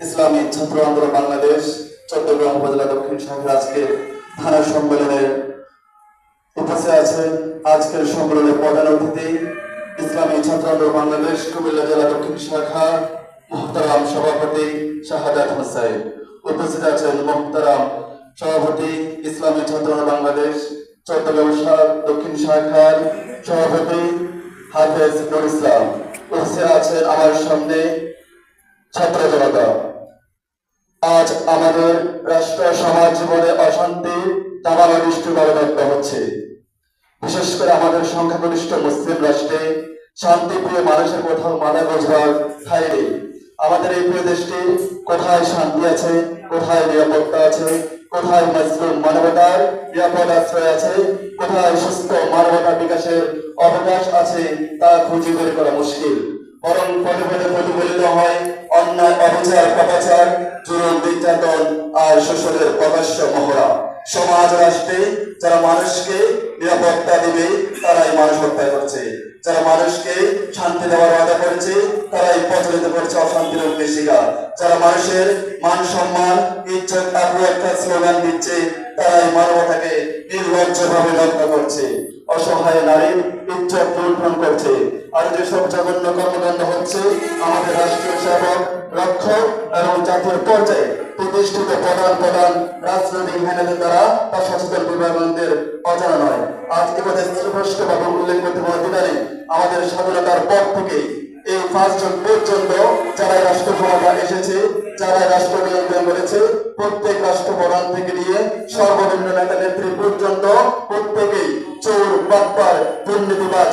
ইসলামী ছাত্র আন্দোলন বাংলাদেশ, চট্টগ্রাম উপজেলা দক্ষিণ শাখার আজকে থানা সম্মেলনের উপস্থিত আছেন আজকের সম্মেলনে প্রধান অতিথি, ইসলামী ছাত্র আন্দোলন বাংলাদেশ, কুমিল্লা জেলা দক্ষিণ শাখা মোহতারাম সভাপতি শাহাদাত সাহেব উপস্থিত আছেন মোহতারাম সভাপতি, ইসলামী ছাত্র বাংলাদেশ, চট্টগ্রাম দক্ষিণ শাখার সভাপতি হাফেজ নুর ইসলাম। উপস্থিত আছেন আমার সামনে ছাত্র জনতা। আজ আমাদের রাষ্ট্র, সমাজ, জীবনে অশান্তি দাবানবিষ্টভাবে ব্যক্ত হচ্ছে। বিশেষ করে আমাদের সংখ্যাগরিষ্ঠ মুসলিম রাষ্ট্রে শান্তিপ্রিয় মানুষের কোথাও মাথা বোঝার ঠাই আমাদের এই প্রিয় দেশটি কোথায় শান্তি আছে, কোথায় নিরাপত্তা আছে, কোথায় মজলুম মানবতার নিরাপদ আশ্রয় আছে, কোথায় সুস্থ মানবতা বিকাশের অবকাশ আছে, তা খুঁজে বের করা মুশকিল। বরং পদে পদে প্রতিফলিত হয় অন্যায় অবিচার পাপাচার জুলুম, নির্যাতন আর শোষণের প্রকাশ্য মহড়া। সমাজ রাষ্ট্রে যারা মানুষকে নিরাপত্তা দিবে, তারাই মানুষ হত্যা করছে যারা মানুষকে শান্তি দেওয়ার ওয়াদা করেছে, তারাই প্রচলিত করছে অশান্তির অগ্নিশিকা যারা মানুষের মান সম্মান, ইজ্জত, আগ্রহ একটা স্লোগান দিচ্ছে, তারাই মানবতাকে নির্লজ্জভাবে রক্ষা করছে। অসহায় নারীর ইজ্জত লুণ্ঠন করছে। আর যেসব জঘন্য কর্মকাণ্ড হচ্ছে। আমাদের রাষ্ট্রীয় সেবক, রক্ষক এবং জাতীয় পর্যায়ে প্রতিষ্ঠিত প্রধান প্রধান রাজনৈতিক হ্যান্ডেলের দ্বারা তা সচেতন বিভাগদের অজানা নয়। আজ এবারে স্পষ্টভাবে উল্লেখ করতে দ্বিধা আমাদের স্বাধীনতার পর থেকে এই পাঁচজন পর্যন্ত যারা রাষ্ট্র ক্ষমতা এসেছে যারা রাষ্ট্র নিয়ন্ত্রণ করেছে, প্রত্যেক রাষ্ট্র প্রধান থেকে নিয়ে সর্বনিম্ন নেতা নেত্রী পর্যন্ত দুর্নীতিবাজ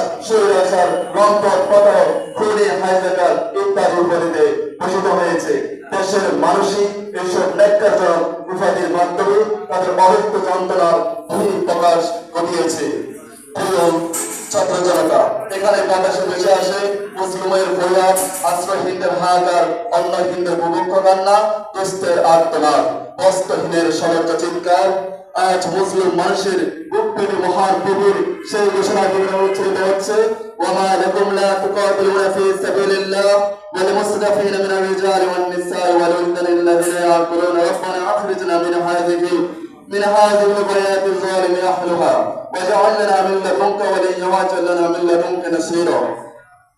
এখানে বাতাসে ভেসে আসে মুসলিমের পরিবার আশ্রয়হীনদের হাহাকার অন্যহীনদের বুভুক্ষ কান্না দুস্থের বস্ত্রহীনের সলজ্জ চিৎকার আজ মুসলিম মানুষের বুক পেটে মহান প্রভুর সেই ঘোষণা দিয়ে উচ্চারিত হচ্ছে وما لكم لا تقاتلون في سبيل الله والمستضعفين من الرجال والنساء والولدان الذين يقولون ربنا اخرجنا من هذه من هذه القريات الظالم اهلها واجعل لنا من لدنك وليا واجعل لنا من لدنك نصيرا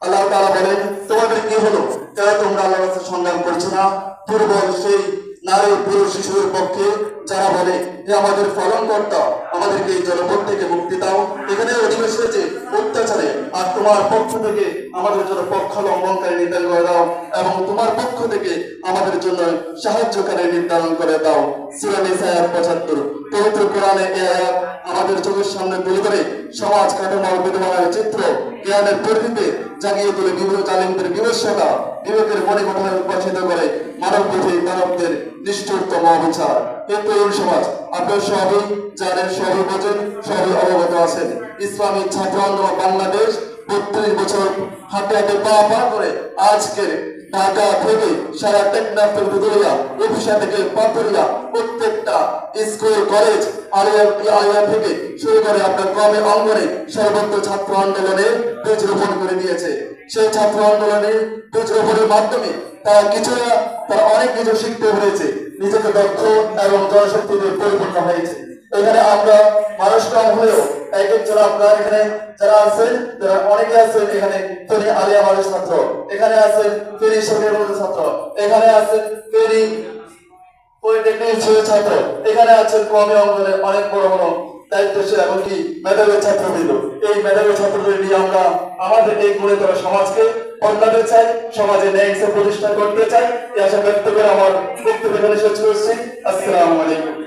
আল্লাহ তাআলা বলেন তোমাদের কি হলো কেন তোমরা আল্লাহর কাছে সংগ্রাম করছো না দুর্বল সেই নারী পুরুষ শিশুর পক্ষে যারা বলে যে আমাদের পালন কর্তা আমাদেরকে এই জনপদ থেকে মুক্তি দাও, এখানে অধিবেশ হয়েছে অত্যাচারে, আর তোমার পক্ষ থেকে আমাদের জন্য পক্ষ লঙ্ঘনকারী নির্ধারণ করে দাও, এবং তোমার পক্ষ থেকে আমাদের জন্য সাহায্যকারী নির্ধারণ করে দাও। সুরানি সায়াত পঁচাত্তর, পবিত্র কোরআনে এ আয়াত আমাদের চোখের সামনে তুলে ধরে, সমাজ কাঠামোর বিদ্যমানের চিত্র জ্ঞানের পরিধিতে জাগিয়ে তুলে বিভিন্ন জালিমদের বিমর্ষতা, বিবেকের মনে কোঠায় উদ্ভাসিত করে। মানব বুঝে মানবদের নিষ্ঠুরতম অবিচার। কিন্তু তরুণ সমাজ, আপনার সবই জানেন, সবই বোঝেন, সবই অবগত আছেন। ইসলামী ছাত্র আন্দোলন বাংলাদেশ বত্রিশ বছর হাতে হাতে পা পা করে আজকের ঢাকা থেকে সারা টেকনাফের ভিতরিয়া অফিসা থেকে পাথরিয়া প্রত্যেকটা স্কুল, কলেজ আলিয়া থেকে শুরু করে আপনার গ্রামে অঙ্গনে সর্বত্র ছাত্র আন্দোলনে বীজ রোপণ করে দিয়েছে। সেই ছাত্র আন্দোলনে বীজ রোপণের মাধ্যমে তারা কিছু, তারা অনেক কিছু শিখতে পেরেছে। নিজেকে দক্ষ এবং জনশক্তিতে পরিপূর্ণ হয়েছে। এখানে ফেনী আলিয়া মানুষ ছাত্র। এখানে আছেন ফেনী শরীর ছাত্র। এখানে আছেন ফেনী পলিটেকনিক ছাত্র। এখানে আছেন কমে অঙ্গনে অনেক বড় বড় দায়িত্বশীল এমনকি মেধাবী ছাত্রবৃন্দ। এই মেধাবী ছাত্রদের নিয়ে আমরা আমাদের এই গুণেতর সমাজকে বদলাতে চাই, সমাজে ন্যায় প্রতিষ্ঠা করতে চাই। এই আশা ব্যক্ত করে আমার বক্তব্য এখানে শেষ করছি। আসসালামু আলাইকুম।